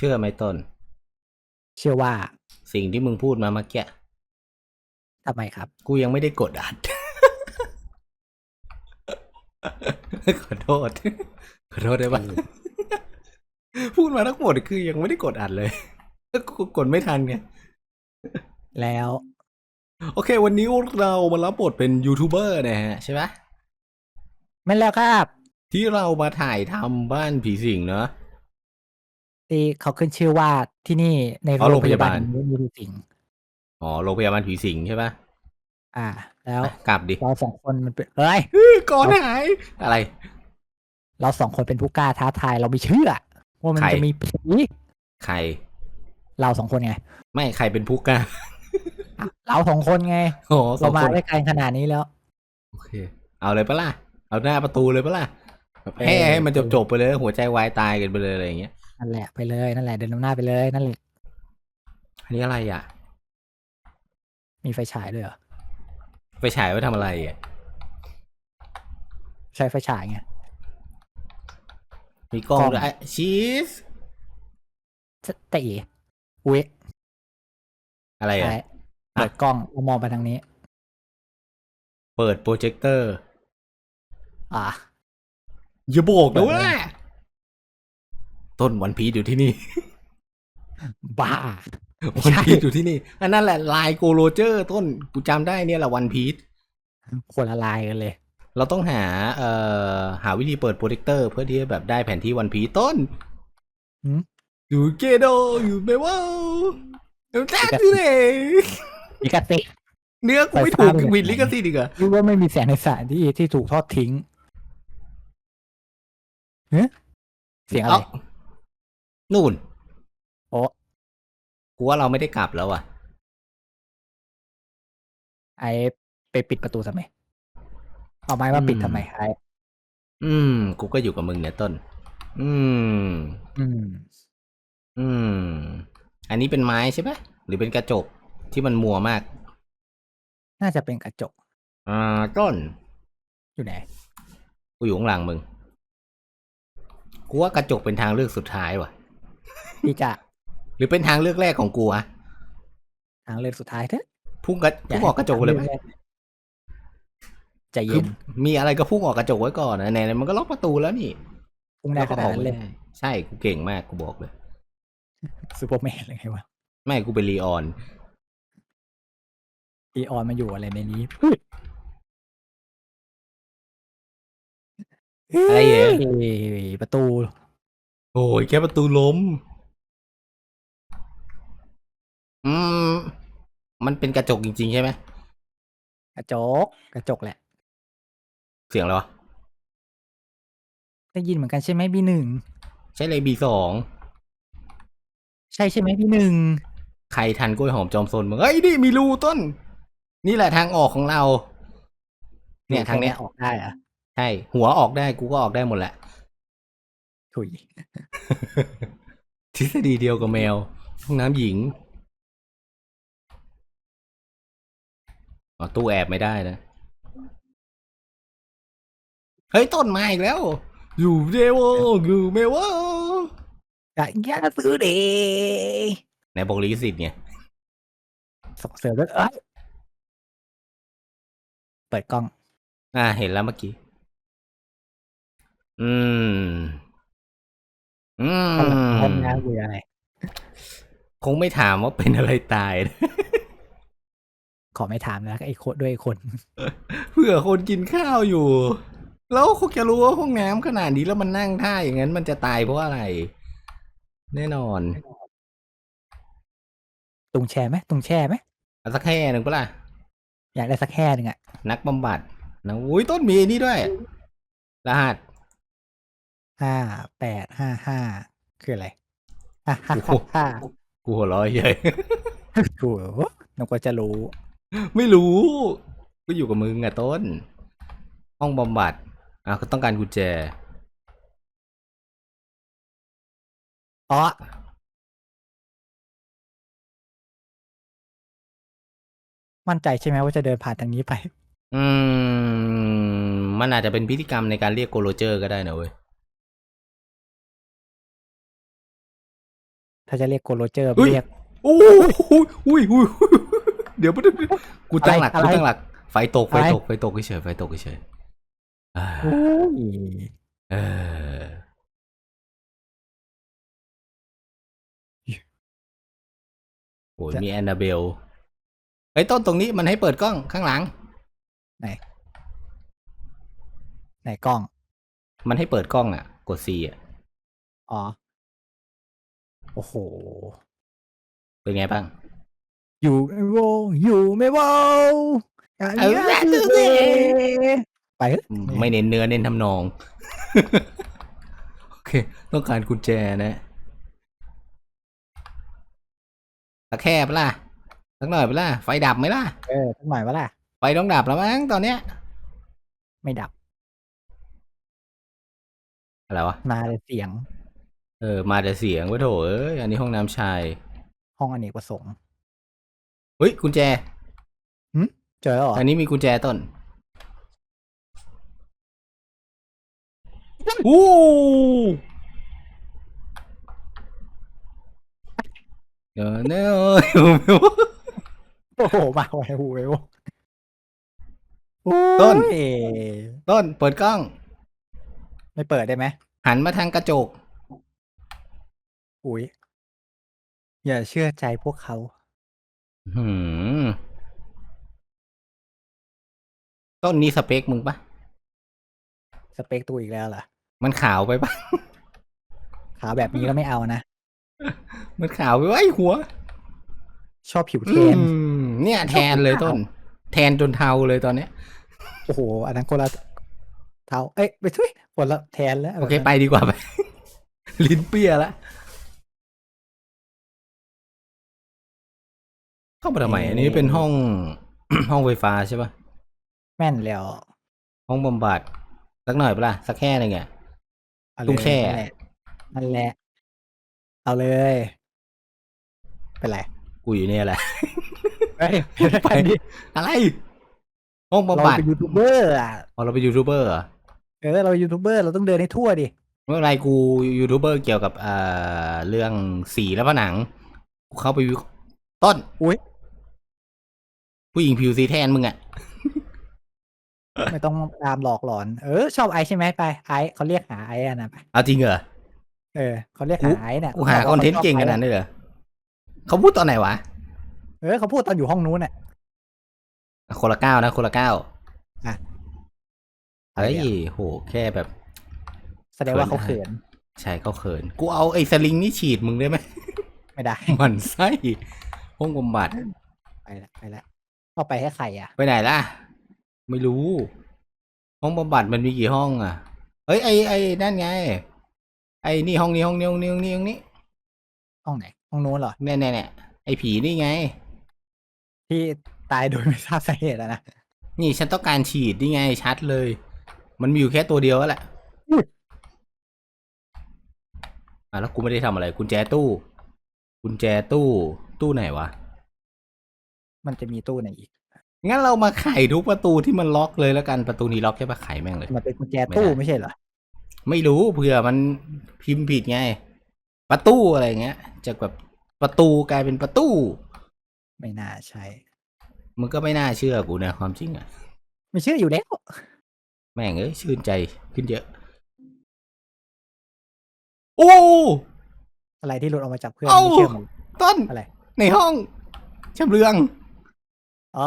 เชื่อไหมต้น เชื่อว่า สิ่งที่มึงพูดมาเมื่อกี้ทำไมครับ กูยังไม่ได้กดอัด ขอโทษ ขอโทษได้ปะพูดมาทั้งหมดคือยังไม่ได้กดอัดเลยกูกดไม่ทันไงแล้ว โอเค วันนี้เรามารับบทเป็นยูทูบเบอร์นะฮะ ใช่ปะไม่แล้วครับ ที่เรามาถ่ายทำบ้านผีสิงเนาะ ที่เขาขึ้นชื่อว่าที่นี่ในอ๋อโรงพยาบาลโรงพยาบาลนี้มีสิ่งอ๋อโรงพยาบาลผีสิงใช่ปะอ่า แล้วอะกลับดิเราสองคนมันเป็นเฮ้ยก่อนหายอะไร เราสองคนเป็นผู้กล้าท้าทายเราไม่เชื่อว่ามันใครจะมีผีใคร เราสองคนไง ไม่ใครเป็นผู้กล้าอะเราสองคนไงโอ้สอเรางมาคนได้ไกลขนาดนี้แล้ว โอเค เอาเลยปะล่ะ เอาหน้าประตูเลยปะล่ะแบบเออให้ให้มันจบจบๆไปเลย หัวใจวายตายกันไปเลยอะไรอย่างเงี้ย นั่นแหละไปเลยนั่นแหละเดินนำหน้าไปเลยนั่นแหละ อันนี้อะไรอะ มีไฟฉายด้วยเหรอไปฉายไว้ทำอะไรอะ ใช้ไฟฉายไง มีกล้องกล้อง ด้วยอะชีส แต่อีอุ้ยอะไรอะ ใช่เปิดกล้องแล้วมองไปทางนี้ เปิดโปรเจคเตอร์ อ่าอย่าบอกนะเปิดว่าเลย ต้นวันพีชอยู่ที่นี่ บ้าไม่วันใช่พีชอยู่ที่นี่อันนั้นแหละลายโกโรเจอร์ ต้นกูจำได้เนี่ยแหละวันพีชคนละลายกันเลย เราต้องหาเอ่อหาวิธีเปิดโปรเจคเตอร์ เพื่อที่จะแบบได้แผนที่วันพีชต้นหืม อยู่เกโดอยู่เมว่าอยู่แจ็คสิเลยมีกระติกเนื้อกูไม่ไฟถูฟ้ากเป็นผิดแบบไหนลิขสิทธิ์อีกเหรอรู้ว่าไม่มีแสงในสถานที่ที่ถูกทอดทิ้งเฮ้ยเสียงอะไรเอ้า นู่น โอ้กูว่าเราไม่ได้กลับแล้วอะ ไอไปปิดประตูทำไม เอาไม้มาปิดอืมทำไมไออืม กูก็อยู่กับมึงเนี่ยต้น อืม อืม อืม อันนี้เป็นไม้ใช่ปะหรือเป็นกระจกที่มันมัวมาก น่าจะเป็นกระจก อ่า ต้น อยู่ไหน กูอยู่ข้างหลังมึง กูว่ากระจกเป็นทางเลือกสุดท้ายว่ะ ที่จะหรือเป็นทางเลือกแรกของกูอะทางเลือกสุดท้ายเถอะพุ่งกระพุ่งออกกระจกเลยไหมใจคืเย็อนมีอะไรก็พุ่งออกกระจกไว้ก่อนนะไหนๆมันก็ล็อกประตูแล้วนี่พุ่งได้ขนาดนั้นเลยแวก็ออกไม่ได้ใช่กูเก่งมากกูบอกเลยซูเปอร์แมนเลยไงวะไม่กูเป็นลีออนอีออนมาอยู่อะไรในนี้อะไรเหรอเอ้ยประตู โอ้ยแค่ประตูล้ม อืม มันเป็นกระจกจริง ๆ ใช่ไหมกระจกกระจกแหละ เสียงอะไรวะได้ยินเหมือนกันใช่ไหมบีหนึ่งใช่เลยบีสองใช่ใช่ไหมบีหนึ่งใครทันกล้วยหอมจอมซนมึงเอ้ยนี่มีรูต้น นี่แหละทางออกของเรา เนี่ยทางเนี้ยออกได้เหรอะใช่ หัวออกได้กูก็ออกได้หมดแหละ ถุย ทฤษฎีเดียวกับแมวห้องน้ำหญิง อ๋อตู้แอบไม่ได้นะ เฮ้ย ต้นมาอีกแล้ว อยู่เดวอยู่เมวกะยาซื้อเดไหนบอกลิขสิทธิ์ไงส่งเสริมด้วยเอ้ยเปิดกล้อง อ่า เห็นแล้วเมื่อกี้ อืม อืมห้องน้ำคืออะไร คงไม่ถามว่าเป็นอะไรตายนะ ขอไม่ถามนะไอ้คนด้วยไอ้คน เผื่อคนกินข้าวอยู่ แล้วคงจะรู้ว่าห้องน้ำขนาดนี้แล้วมันนั่งท่าอย่างนั้นมันจะตายเพราะอะไร แน่นอนตุงแช่ไหมตุงแช่ไหมเอาสักแค่หนึ่งปะล่ะ อยากได้สักแค่หนึ่งอะนักบำบัดนะอุ้ยต้นมีนี่ด้วย รหัสห้าแปดห้าห้าคืออะไรห้าห้าโอ้โหห้ากูหัวเร้อยใหญ่ถูกนึกว่าจะรู้ ไม่รู้ก็อยู่กับมึงอะต้น ห้องบำบัดอะก็ต้องการกุญแจอ๋อมั่นใจใช่ไหมว่าจะเดินผ่านทางนี้ไป อืม มันอาจจะเป็นพิธีกรรมในการเรียกโกโรเจอร์ก็ได้นะเว้ย ถ้าจะเรียกโกโรเจอร์เฮ้ย เรียก โอ้ยอุ้ยอุ้ยอุ้ย เดี๋ยวไปดูกูตั้งหลักอะไรกูตั้งหลัก ไฟตกไฟอะไรตกไฟตกเฉยๆไฟตกเฉยๆอ่าโอ้ยเออโอ้ยมีแอนนาเบลไอ้ยต้นตรงนี้มันให้เปิดกล้องข้างหลัง ไหนกล้อง มันให้เปิดกล้องอะ กด C อะ อ๋อ โอ้โห เป็นไงบ้าง อยู่ไม่โวอยู่ไม่โวอย่างเอานี้ละคือเด้ไปเถอะอืมไม่เน้นเนื้อเน้นทำนอง โอเค ต้องการกุญแจนะตะแคบล่ะสักหน่อยไปล่ะ ไฟดับไหมล่ะ เออสักหน่อยวะล่ะ ไฟต้องดับแล้วมั้งตอนเนี้ย ไม่ดับ อะไรวะ มาเลยเสียง เออ มาแต่เสียงวะโถเอ้ย อันนี้ห้องน้ำชาย ห้องอเนกประสงค์ เฮ้ยกุญแจเจอแล้วเหรออันนี้มีกุญแจต้นอู้เดี๋ยวเนอะโอ้โหมาไวหูไวโวโอ้ยต้นต้น เปิดกล้อง ไม่เปิดได้ไหมหันมาทางกระจก อุ้ยอย่าเชื่อใจพวกเขา หืมต้นนี้สเปคมึงปะสเปคตัวอีกแล้วเหรอมันขาวไปปะขาวแบบนี้ก็ไม่เอานะ มันขาวไปวะไอ้หัว ชอบผิวแทอืนมเนี่ย แทนเลยต้น แทนจนเทาเลยตอนเนี้ย โอ้โห อันนั้นคนละเท้าเอ้ยไปช่วยคนละแทนแล้ว โอเค ไปดีกว่าไป ลิ้นเปี้ยละ เข้ามาทำไมอันนี้เป็นห้อง ห้องไฟฟ้าใช่ปะแม่นแล้วห้องบำบัดสักหน่อยปะล่ะสักแค่หนึงอะเอาเลยตู้แช่นั่นแหละนั่นแหละ เอาเลย เป็นไรกูอยู่เนี่ยแหละ เฮ้ยเป็นไปไรดิอะไร ห้องเราบำบัดเป็นยูทูบเบอร์อะ อ๋อเราเป็นยูทูบเบอร์เหรอเออเรายูทูบเบอร์เราต้องเดินให้ทั่วดิ เมื่อไรกูยูทูบเบอร์เกี่ยวกับอ่าเรื่องสีและผนังกูเข้าไปวิเคราะห์ต้นอุ๊ย ผู้หญิงผิวสีแทนมึงอะไม่ต้องตามหลอกหลอน เออ ชอบไอซ์ใช่ไหมไปไอซ์เขาเรียกหาไอซ์อะนะไปเอาจริงเหรอ เออเขาเรียกกูหาไอซ์เนี่ยกูหาคอนเทนต์เก่งขนาดนั้นเลยเหรอเขาพูดตอนไหนวะ เออเขาพูดตอนอยู่ห้องนู้นน่ะคนละเก้านะคนละเก้าอะเฮ้ยโหแค่แบบ แสดงว่าเขาเขิน ใช่เขาเขิน กูเอาไอ้สลิงนี่ฉีดมึงได้ไหมไม่ได้หมันไส้ห้องบำบัดไปละไปละ เข้าไปให้ใครอะ ไปไหนล่ะ ไม่รู้ ห้องบำบัดมันมีกี่ห้องอะ เอ้ยไอ้ไอ้นั่นไง ไอ้นี่ห้องนี้ห้องนี้ห้องนี้ห้องนี้ห้องนี้ห้องไหน ห้องนู้นเหรอแน่แน่แน่ไอ้ผีนี่ไง ที่ตายโดยไม่ทราบสาเหตุอะนะ นี่ฉันต้องการฉีดนี่ไงชัดเลย มันมีอยู่แค่ตัวเดียวแหละอุ๊ย อะแล้วกูไม่ได้ทำอะไรกุญแจตู้กุญแจตู้ตู้ไหนวะ มันจะมีตู้ไหนอีก งั้นเรามาไขทุกประตูที่มันล็อกเลยแล้วกันประตูนี้ล็อกใช่ปะไขแม่งเลย มันเป็นกุญแจตู้ไม่ได้ไม่ใช่เหรอ ไม่รู้เผื่อมันพิมพ์ผิดไง ประตูอะไรเงี้ยจากแบบประตูกลายเป็นประตู ไม่น่าใช่ มึงก็ไม่น่าเชื่อกูนะความจริงอะไม่เชื่ออยู่แล้ว แม่งเอ้ยชื่นใจขึ้นเยอะ โอ้อะไรที่หลุดออกมาจากเพื่อนเอ้าไม่เชื่อหมดต้นอะไร ในห้องชำเรือง อ๋อ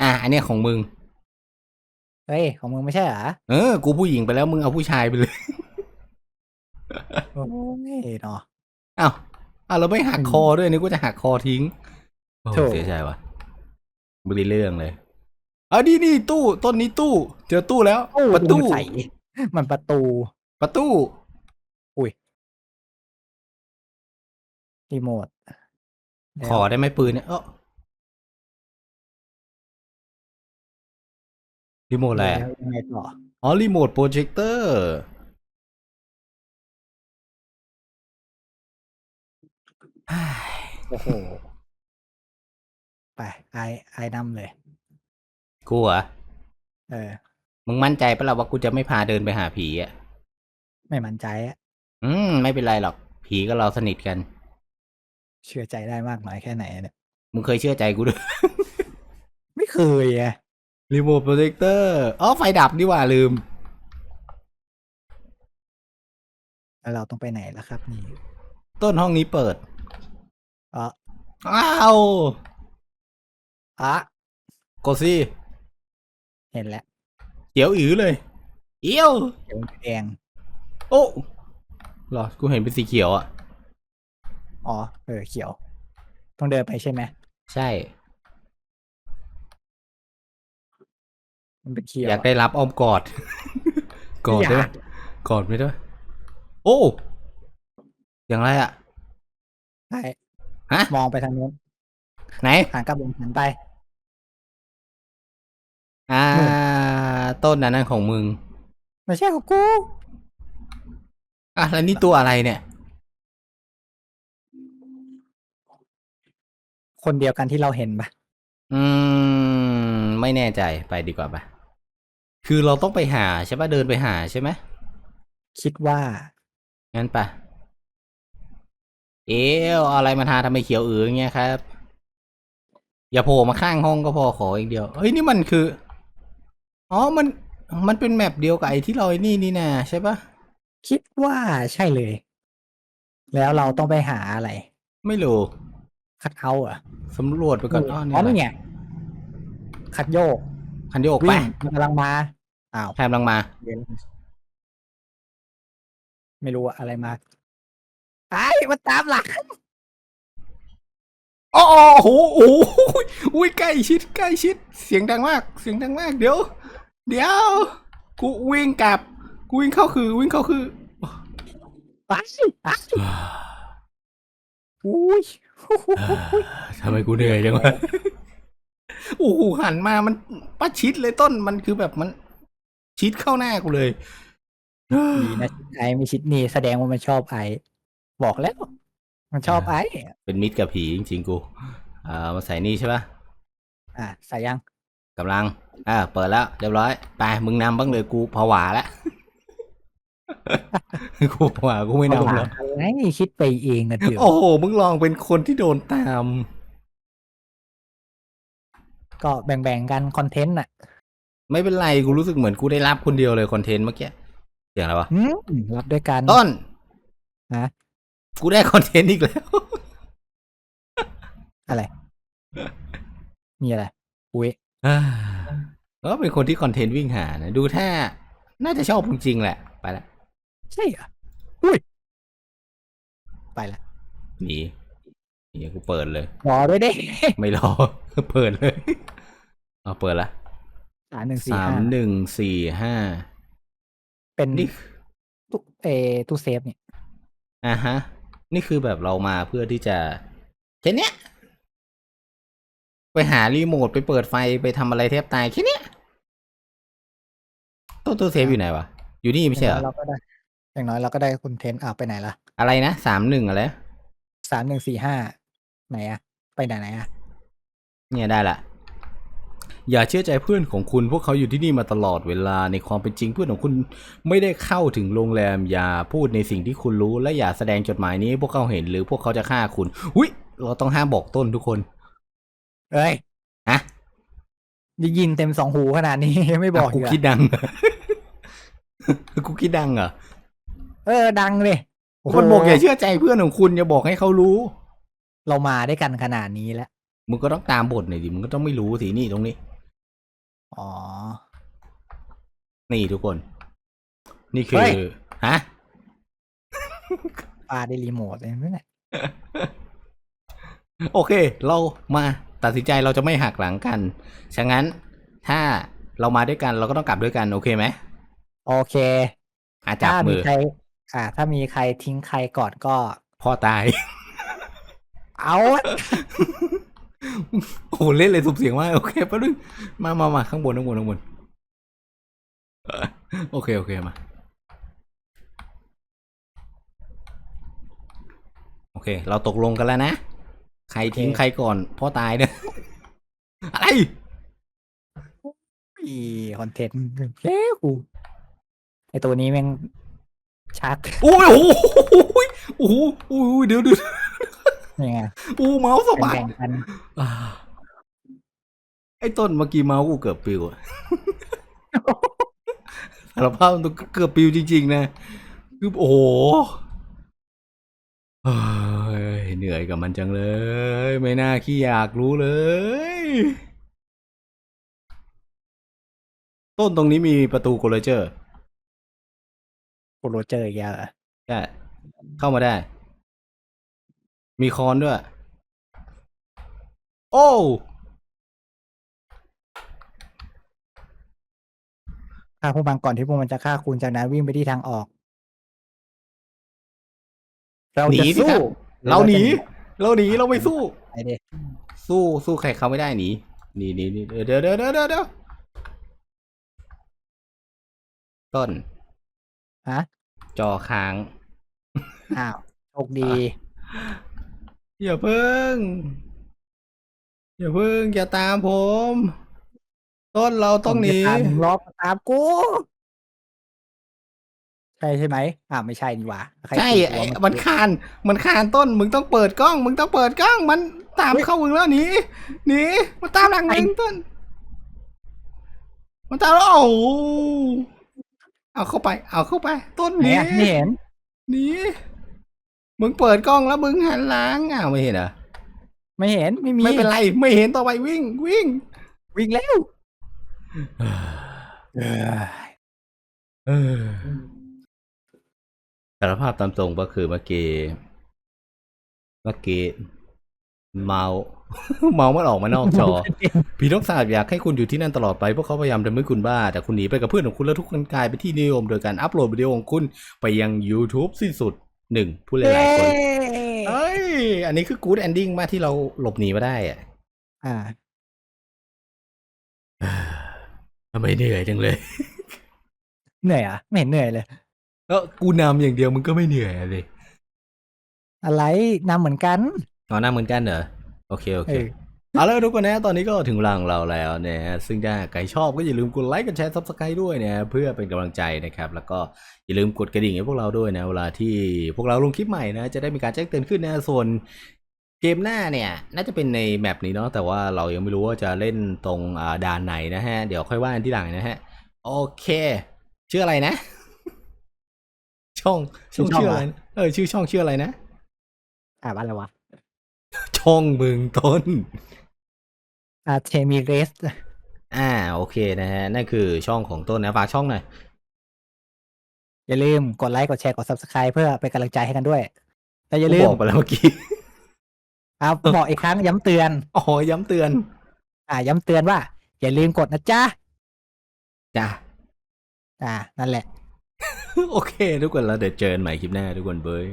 อะอันเนี้ยของมึง เฮ้ย ของมึงไม่ใช่เหรอ เออ กูผู้หญิงไปแล้วมึงเอาผู้ชายไปเลย โอ้ยเนาะ อ้าวอ้าวเราไม่หักอืมคอด้วยนึกว่าจะหักคอทิ้งโอ้โถ่เสียใจว่ะไม่ได้เรื่องเลยอะนี่นี่ตู้ต้นนี้ตู้ เจอตู้แล้วประตูมันใสมันประตู ประตูรีโมทแล้วขอได้ไหมปืนเนี่ยเออ รีโมทอะไรอะแล้วยังไงต่ออ๋อ รีโมทโปรเจคเตอร์ โอ้โห ไปไอไอนำเลย กูเหรอะเออ มึงมั่นใจปะล่ะว่ากูจะไม่พาเดินไปหาผีอะ ไม่มั่นใจอะอืม ไม่เป็นไรหรอก ผีผีกับเราสนิทกัน เชื่อใจได้มากน้อยแค่ไหนเนี่ย มึงเคยเชื่อใจกูด้วย ไม่เคยอะ รีโมทโปรเจคเตอร์อ๋อไฟดับดีกว่าลืม แล้วเราต้องไปไหนล่ะครับนี่ต้นห้องนี้เปิดอ๋ออ้าวอะกดสิเห็นแล้วเขียวอือเลย เอี้ยวเดี๋ยวแดงโอ้เหรอกูเห็นเป็นสีเขียวอะ อ๋อเออเขียว ต้องเดินไปใช่ไหมใช่ มันเป็นเขียวอยากได้รับอ้อมกอด กอดไม่ได้ยาไหมกอดไม่ได้ไหมโอ้อย่างไรอะใช่ฮะมองไปทางนู้นไหนหันกลับหลังหันไปอ่านู่ต้นนั้นนั่นของมึง ไม่ใช่ของกูอะแล้วนี่ตัวอะไรเนี่ย คนเดียวกันที่เราเห็นปะอืม ไม่แน่ใจไปดีกว่าปะ คือเราต้องไปหาใช่ปะเดินไปหาใช่ไหมคิดว่า งั้นปะเอ๊ะเอาอะไรมาทาทำไมเขียวอืออย่างเงี้ยครับ อย่าโผล่มาข้างห้องก็พอขออีกเดียวเฮ้ยนี่มันคือ อ๋อมันมันเป็นแมปเดียวกับไอ้ที่เราไอ้นี่นี่นะใช่ปะคิดว่าใช่เลย แล้วเราต้องไปหาอะไร ไม่รู้คัดเอาท์เหรอะสำรวจไปก่อนอ๋ออ๋อเนี่นี่ยไงคัดโยก คันโยกไปวิ่งมันกำลังมาอ้าวแทมลังมา เดี๋ยวไม่รู้ว่าอะไรมาไอ้มันตามหลังอ๋อโอ้โหโอ้โหอุ้ยใกล้ชิดใกล้ชิด เสียงดังมาก เสียงดังมาก เดี๋ยว เดี๋ยว กูวิ่งกลับ กูวิ่งเข้าคือ วิ่งเข้าคือไปไปอุ้ย ทำไมกูเหนื่อยจังวะ โอ้โหหันมามันป้าชิดเลยต้นมันคือแบบมัน ชิดเข้าหน้ากูเลยดีนะไอ้ไม่ชิดนี่แสดงว่ามันชอบไอ้บอกแล้ว มันชอบไอ้เป็นมิตรกับผีจริงๆกู อ่ามาใส่นี่ใช่ปะอะใส่ยังกำลัง อ่า เปิดแล้ว เรียบร้อย ไป มึงนำบ้างเลยกูผวาแล้วกูผวากูไม่นำแล้วไอ้คิดไปเองนะเดี๋ยวโอ้โห มึงลองเป็นคนที่โดนตาม ก็แบ่งๆกันคอนเทนต์อะ ไม่เป็นไรกูรู้สึกเหมือนกูได้รับคนเดียวเลยคอนเทนต์เมื่อกี้เสียงอะไรวะอืมรับด้วยกันต้นฮะกูได้คอนเทนต์อีกแล้ว อะไร มีอะไรอุ้ยอ่าก็เป็นคนที่คอนเทนต์วิ่งหานะดูถ้า น่าจะชอบจริงๆแหละ ไปละใช่เหรออุ้ย ไปละหนีหนีกูเปิดเลยรอด้วยเด้ไม่รอ เปิดเลย เอาเปิดละสามหนึ่งสี่สามห้าหนึ่งสี่ห้าเป็นนี่ตู้เออตู้เซฟเนี่ยอะฮะ นี่คือแบบเรามาเพื่อที่จะแค่เนี้ย ไปหารีโมทไปเปิดไฟไปทำอะไรแทบตายแค่เนี้ยตู้ตู้เซฟอยู่ไหนวะ อยู่นี่ไม่ใช่เหรอเราก็ได้อย่างน้อยเราก็ได้คอนเทนต์อะไปไหนล่ะอะไรนะสามหนึ่งอะไร สามหนึ่งสี่ห้าไหนอะไปไหนไหนอะ เนี่ยได้ละอย่าเชื่อใจเพื่อนของคุณ พวกเขาอยู่ที่นี่มาตลอดเวลาในความเป็นจริงเพื่อนของคุณไม่ได้เข้าถึงโรงแรม อย่าพูดในสิ่งที่คุณรู้ และอย่าแสดงจดหมายนี้ให้พวกเขาเห็นหรือพวกเขาจะฆ่าคุณอุ้ยเราต้องห้ามบอกต้นทุกคน เอ้ยฮะได้ยินเต็มสองหูขนาดนี้ ไม่บอกกูอีกคิดอะดัง กูคิดดังเหรอเออ ดังเลยโโหคนบอกอย่าเชื่อใจเพื่อนของคุณอย่าบอกให้เขารู้ เรามาได้วยกันขนาดนี้แล้ว มึงก็ต้องตามบทหน่อยดิ มึงก็ต้องไม่รู้สินี่ตรงนี้ อ๋อ นี่ทุกคน นี่คืเฮ้อยฮะปาได้รีโมทเลยนั่นแหละโอเค เรามาตัดสินใจเราจะไม่หักหลังกัน ฉะนั้นถ้าเรามาด้วยกันเราก็ต้องกลับด้วยกัน โอเคไหมโอเค อาจับถ้ามืมีอ ใคร อ่า ถ้ามีใครทิ้งใครก่อนก็ พ่อตาย เอาอะ โอ้โหเล่นเลยสุบเสียงมากโอเคไปะนึงมามามาข้างบนข้างบนข้างบนโอเค โอเค มา โอเค เราตกลงกันแล้วนะ ใครทิ้งใครก่อน พ่อตายเนอะอะไรอีคอนเทนต์เฮ้กูไอตัวนี้แม่งชักโอ้ยโอ้โหโอ้โหโอ้โหเดี๋ยวเดี๋ยว ยังไงโอ้เมาส์สะบัดแบ่งๆกันอ่าไอ้ต้นเมื่อกี้เมาส์กูเกือบปิวอะสารภาพมันเกือบปิวจริง ๆ นะคือโอ้โหเฮ้ยเหนื่อยกับมันจังเลย ไม่น่าขี้อยากรู้เลย ต้นตรงนี้มีประตูโกลเจอร์โปรเจอร์อีกแล้วเหรอใช่เข้ามาได้ มีคอนด้วย โอ้ ฆ่าพวกมันก่อนที่พวกมันจะฆ่าคุณจากนั้นวิ่งไปที่ทางออก เราหนีจะสิสู้ครับหอเราหนีจะเราหนี เราไม่สู้ ไปดิสู้สู้ใครเขาไม่ได้หนีหนีหนีหนีเดี๋ยวเดี๋ยวเดี๋ยวเดี๋ยวเดี๋ยวต้นฮะจอค้าง อ้าวโชคดี อย่าเพิ่ง อย่าเพิ่งอย่าตามผม ต้นเราต้องหนีผมจะตามมึงรอบตามกู ใช่ใช่ไหมอ่าวไม่ใช่นี่หว่าใครใช่ตีไอ้หัวมันคานมันคานต้นมึงต้องเปิดกล้อง มึงต้องเปิดกล้อง มันตามเข้ามึงแล้วหนีหนีมันตามหลังมึงต้น มันตามแล้วโอ้โหเอาเข้าไป เอาเข้าไป ต้นหไหนนีอะไม่เห็นหนี มึงเปิดกล้องแล้วมึงหันหลังอ้าวไม่เห็นเหรอไม่เห็นไม่มีไม่เป็นไร ไม่เห็นต่อไปวิ่งวิ่งวิ่งแล้วเออเออสารภาพตามตรงก็คือเมื่อกี้เมื่อกี้เมาเมามันออกมานอกจอพี่นกสาบอยากให้คุณอยู่ที่นั่นตลอดไปพวกเขาพยายามทำให้คุณบ้า แต่คุณหนีไปกับเพื่อนของคุณแล้วทุกคนกลายเป็นที่นิยม โดยการอัปโหลดวิดีโอของคุณไปยัง YouTube สิ้นสุด หนึ่งผู้เล่นหลายคนเอ้ย อันนี้คือ good ending มากที่เราหลบหนีมาได้อะอ่าทำไมเหนื่อยจังเลย เหนื่อยอะ ไม่เห็นเหนื่อยเลยก็กูนำอย่างเดียวมึงก็ไม่เหนื่อยอะเลยอะไรนำเหมือนกันอ๋อนำเหมือนกันเหรอโอเคโอเค เออเอาละทุกคนนะตอนนี้ก็ถึงเวลาของเราแล้วนะฮะซึ่งถ้าใครชอบก็อย่าลืมกดไลค์กดแชร์ซับสไครต์ด้วยนะเพื่อเป็นกำลังใจนะครับ แล้วก็อย่าลืมกดกระดิ่งให้พวกเราด้วยนะเวลาที่พวกเราลงคลิปใหม่นะจะได้มีการแจ้งเตือนขึ้นนะส่วนเกมหน้าเนี่ยน่าจะเป็นในแมปนี้เนาะแต่ว่าเรายังไม่รู้ว่าจะเล่นตรงอ่าด่านไหนนะฮะเดี๋ยวค่อยว่ากันที่หลังนะฮะโอเคชื่ออะไรนะ ช่องช่องชื่อช่องชื่ออะไรเหรอเออชื่อช่องชื่ออะไรนะอ่าว่าอะไรวะช่องมึงต้น อาเทมิเรสอ่าโอเคนะฮะนั่นคือช่องของต้นนะฝากช่องหน่อยอย่าลืมกดไลค์กดแชร์กด subscribe เพื่อเป็นกำลังใจให้กันด้วยแต่อย่าลืมบอกไปแล้วเมื่อกี้อ่าบอกอีกครั้งย้ำเตือนอ๋อย้ำเตือน อ่า ย้ำเตือนว่า อย่าลืมกดนะจ๊ะจ้ะอ่านั่นแหละ โอเค ทุกคนแล้วเดี๋ยวเจอกันใหม่คลิปหน้าทุกคนเบย